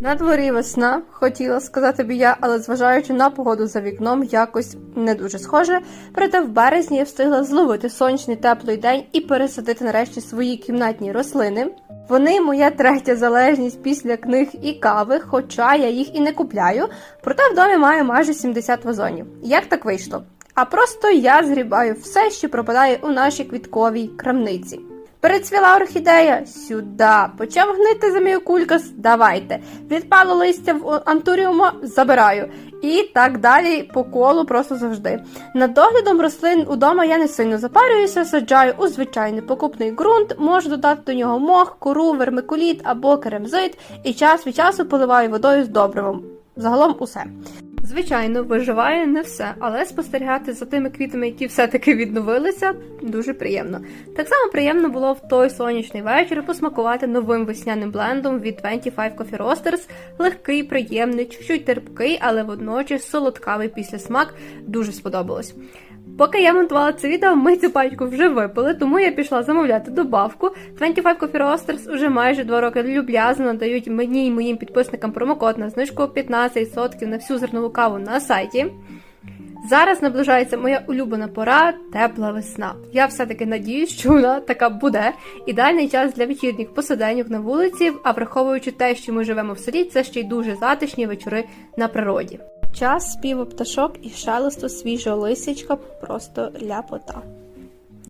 На дворі весна, хотіла сказати б я, але зважаючи на погоду за вікном, якось не дуже схоже. Проте в березні я встигла зловити сонячний теплий день і пересадити нарешті свої кімнатні рослини. Вони моя третя залежність після книг і кави, хоча я їх і не купляю. Проте в домі маю майже 70 вазонів. Як так вийшло? А просто я згрібаю все, що пропадає у нашій квітковій крамниці. Перецвіла орхідея сюди. Почав гнити заміокулькас, давайте. Відпало листя в антуріума, забираю. І так далі по колу просто завжди. Над доглядом рослин удома я не сильно запарююся, саджаю у звичайний покупний ґрунт, можу додати до нього мох, кору, вермикуліт або керамзит, і час від часу поливаю водою з добривом. Загалом усе. Звичайно, виживає не все, але спостерігати за тими квітами, які все-таки відновилися, дуже приємно. Так само приємно було в той сонячний вечір посмакувати новим весняним блендом від 25 Coffee Roasters. Легкий, приємний, чуть-чуть терпкий, але водночас солодкавий післясмак. Дуже сподобалось. Поки я монтувала це відео, ми цю пачку вже випили, тому я пішла замовляти добавку. 25 Coffee Roasters уже майже два роки люб'язно надають мені і моїм підписникам промокод на знижку 15% на всю зернову каву на сайті. Зараз наближається моя улюблена пора тепла весна. Я все-таки надіюсь, що вона така буде. Ідеальний час для вечірніх посиденьок на вулиці, а враховуючи те, що ми живемо в селі, це ще й дуже затишні вечори на природі. Час співу пташок і шелесту свіжого лисячка просто ляпота.